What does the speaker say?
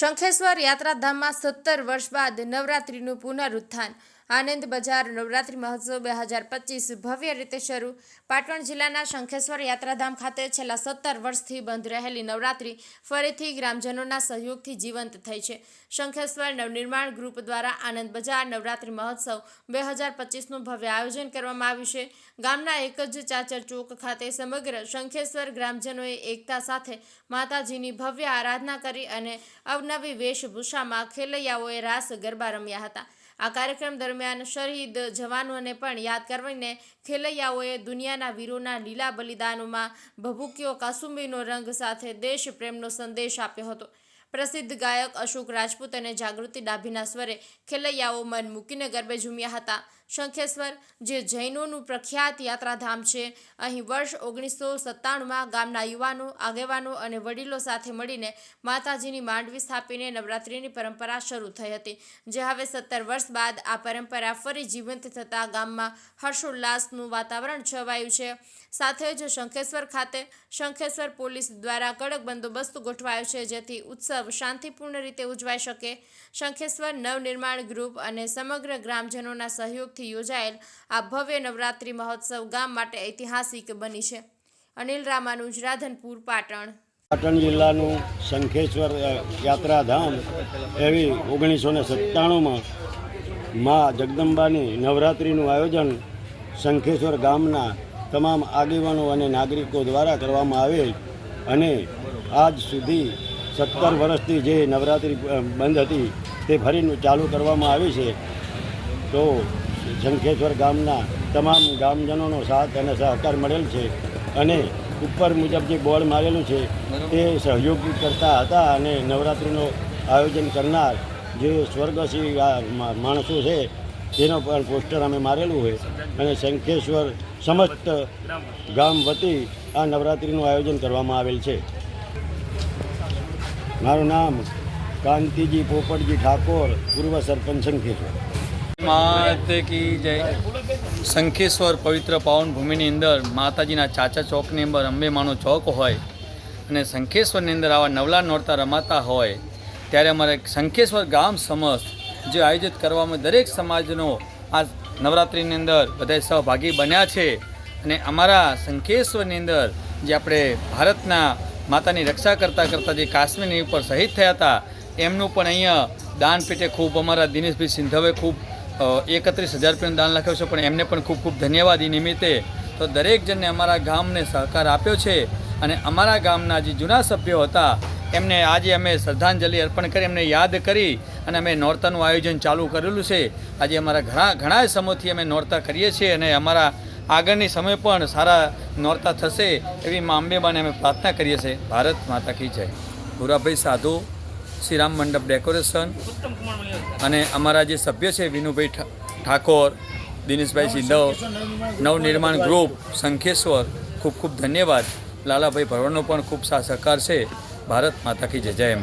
શંખેશ્વર યાત્રાધામમાં સત્તર વર્ષ બાદ નવરાત્રિનું પુનરુત્થાન. આનંદ બજાર નવરાત્રિ મહોત્સવ બે હજાર પચીસ ભવ્ય રીતે શરૂ. પાટણ જિલ્લાના શંખેશ્વર યાત્રાધામ ખાતે છેલ્લા સત્તર વર્ષથી બંધ રહેલી નવરાત્રિ ફરીથી ગ્રામજનોના સહયોગથી જીવંત થઈ છે. શંખેશ્વર નવનિર્માણ ગ્રુપ દ્વારા આનંદ બજાર નવરાત્રિ મહોત્સવ બે હજાર પચીસનું ભવ્ય આયોજન કરવામાં આવ્યું છે. ગામના એક જ ચાચર ચોક ખાતે સમગ્ર શંખેશ્વર ગ્રામજનોએ એકતા સાથે માતાજીની ભવ્ય આરાધના કરી અને અવનવી વેશભૂષામાં ખેલૈયાઓએ રાસ ગરબા રમ્યા હતા. આ કાર્યક્રમ દરમિયાન શહીદ જવાનોને પણ યાદ કરીને ખેલૈયાઓએ દુનિયાના વીરોના લીલા બલિદાનોમાં ભભૂક્યો કાસુંબીનો રંગ સાથે દેશ પ્રેમનો સંદેશ આપ્યો હતો. પ્રસિદ્ધ ગાયક અશોક રાજપૂત અને જાગૃતિ ડાભીના સ્વરે ખેલૈયાઓ મન મૂકીને ગરબે ઝૂમ્યા હતા. શંખેશ્વર, જે જૈનોનું પ્રખ્યાત યાત્રાધામ છે, અહીં વર્ષ ઓગણીસો સત્તાણુંમાં ગામના યુવાનો, આગેવાનો અને વડીલો સાથે મળીને માતાજીની માંડવી સ્થાપીને નવરાત્રિની પરંપરા શરૂ થઈ હતી, જે હવે સત્તર વર્ષ બાદ આ પરંપરા ફરી જીવંત થતાં ગામમાં હર્ષોલ્લાસનું વાતાવરણ છવાયું છે. સાથે જ શંખેશ્વર ખાતે શંખેશ્વર પોલીસ દ્વારા કડક બંદોબસ્ત ગોઠવાયો છે, જેથી ઉત્સવ શાંતિપૂર્ણ રીતે ઉજવાઈ શકે. શંખેશ્વર નવનિર્માણ ગ્રુપ અને સમગ્ર ગ્રામજનોના સહયોગથી યોજાયેલ આ ભવ્ય નવરાત્રિ મહોત્સવ ગામ માટે ઐતિહાસિક બની છે. અનિલ રામાનુજ રાધનપુર પાટણ. પાટણ જિલ્લાનું શંખેશ્વર યાત્રાધામ એવી ઓગણીસો ને સત્તાણુંમાં મા જગદંબાની નવરાત્રિનું આયોજન શંખેશ્વર ગામના તમામ આગેવાનો અને નાગરિકો દ્વારા કરવામાં આવેલ અને આજ સુધી સત્તર વર્ષથી જે નવરાત્રિ બંધ હતી, તે ફરીને ચાલુ કરવામાં આવી છે. તો શંખેશ્વર ગામના તમામ ગામજનોનો સાથ અને સહકાર મળેલ છે અને ઉપર મુજબ જે બોર્ડ મારેલું છે, તે સહયોગ કરતા હતા અને નવરાત્રિનું આયોજન કરનાર જે સ્વર્ગસી માણસો છે, તેનો પણ પોસ્ટર અમે મારેલું હોય અને શંખેશ્વર સમસ્ત ગામ વતી આ નવરાત્રિનું આયોજન કરવામાં આવેલ છે. મારું નામ કાંતિજી પોપટજી ઠાકોર, પૂર્વ સરપંચ સંખેશ્વર માત કી જય. શંખેશ્વર પવિત્ર પાવન ભૂમિની અંદર માતાજીના ચાચા ચોકની અંદર અંબેમાનો ચોક હોય અને શંખેશ્વરની અંદર આવા નવલા નોરતા રમાતા હોય, ત્યારે અમારે શંખેશ્વર ગામ સમસ્ત જે આયોજિત કરવામાં દરેક સમાજનો આ નવરાત્રિની અંદર બધાય સહભાગી બન્યા છે. અને અમારા શંખેશ્વરની અંદર જે આપણે ભારતના માતાની રક્ષા કરતાં કરતાં જે કાશ્મીરની ઉપર શહીદ થયા હતા, એમનું પણ અહીંયા દાન પેટે ખૂબ અમારા દિનેશભાઈ સિંધવે ખૂબ એકત્રીસ હજાર રૂપિયાનું દાન લખ્યું છે, પણ એમને પણ ખૂબ ખૂબ ધન્યવાદ એ નિમિત્તે. તો દરેક જણને અમારા ગામને સહકાર આપ્યો છે અને અમારા ગામના જે જૂના સભ્યો હતા, એમને આજે અમે શ્રદ્ધાંજલિ અર્પણ કરી, એમને યાદ કરી અને અમે નોરતાનું આયોજન ચાલુ કરેલું છે. આજે અમારા ઘણા ઘણા સમયથી અમે નોરતા કરીએ છીએ અને અમારા આગળની સમય પણ સારા નોરતા થશે એવી મા અંબેબાને અમે પ્રાર્થના કરીએ છીએ. ભારત માતા કી જય. ભૂરાભાઈ સાધુ, શ્રીરામ મંડપ ડેકોરેશન અને અમારા જે સભ્ય છે વિનુભાઈ ઠાકોર, દિનેશભાઈ સિંધવ, નવનિર્માણ ગ્રુપ, શંખેશ્વર, ખૂબ ખૂબ ધન્યવાદ. લાલાભાઈ ભરવાનો પણ ખૂબ સા સહકાર છે. ભારત માતા કી જય જય